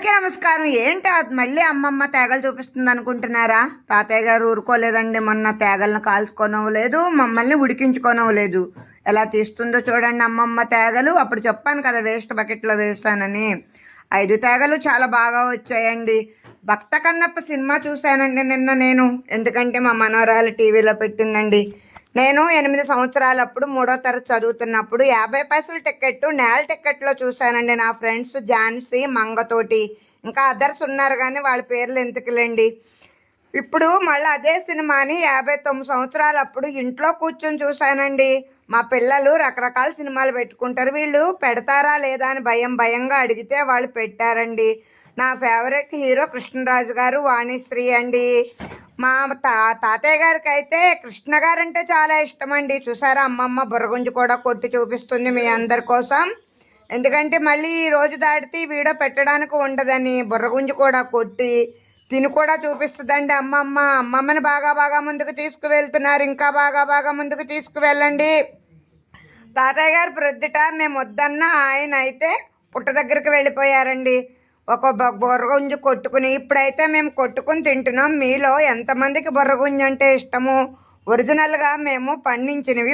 అందరికీ నమస్కారం. ఏంటి మళ్ళీ అమ్మమ్మ తేగలు చూపిస్తుంది అనుకుంటున్నారా? తాతయ్య గారు ఊరుకోలేదండి. మొన్న తేగలను కాల్చుకోనవ్వలేదు మమ్మల్ని ఉడికించుకోనవ్వలేదు. ఎలా తీస్తుందో చూడండి అమ్మమ్మ తేగలు. అప్పుడు చెప్పాను కదా వేస్ట్ బకెట్లో వేస్తానని ఐదు తేగలు చాలా బాగా వచ్చాయండి. భక్త కన్నప్ప సినిమా చూశానండి నిన్న నేను. ఎందుకంటే మా మనవరాలు టీవీలో పెట్టిందండి. నేను ఎనిమిది సంవత్సరాలప్పుడు మూడో తరగతి చదువుతున్నప్పుడు యాభై పైసల టికెట్ నేల టికెట్లో చూశానండి నా ఫ్రెండ్స్ ఝాన్సీ మంగతోటి. ఇంకా అదర్స్ ఉన్నారు కానీ వాళ్ళ పేర్లు ఎందుకులేండి? ఇప్పుడు మళ్ళీ అదే సినిమాని యాభై తొమ్మిది సంవత్సరాలప్పుడు ఇంట్లో కూర్చొని చూశానండి. మా పిల్లలు రకరకాల సినిమాలు పెట్టుకుంటారు. వీళ్ళు పెడతారా లేదా అని భయం భయంగా అడిగితే వాళ్ళు పెట్టారండి. నా ఫేవరెట్ హీరో కృష్ణరాజు గారు వాణిశ్రీ అండి. మా తా తాతయ్య గారికి అయితే కృష్ణ గారు అంటే చాలా ఇష్టం అండి చూసారా అమ్మమ్మ బుర్రగుంజు కూడా కొట్టి చూపిస్తుంది మీ అందరి కోసం. ఎందుకంటే మళ్ళీ ఈ రోజు దాటితే వీడియో పెట్టడానికి ఉండదని. బుర్రగుంజు కూడా కొట్టి తిని కూడా చూపిస్తుందండి అమ్మమ్మ. అమ్మమ్మని బాగా బాగా ముందుకు తీసుకువెళ్తున్నారు. ఇంకా బాగా బాగా ముందుకు తీసుకువెళ్ళండి. తాతయ్య గారు ప్రొద్దుట మేము వద్దన్న ఆయన అయితే పుట్ట దగ్గరికి వెళ్ళిపోయారండి. ఒక బుర్రగుంజి కొట్టుకుని ఇప్పుడైతే మేము కొట్టుకుని తింటున్నాం. మీలో ఎంతమందికి బుర్రగుంజు అంటే ఇష్టము? ఒరిజినల్గా మేము పండించినవి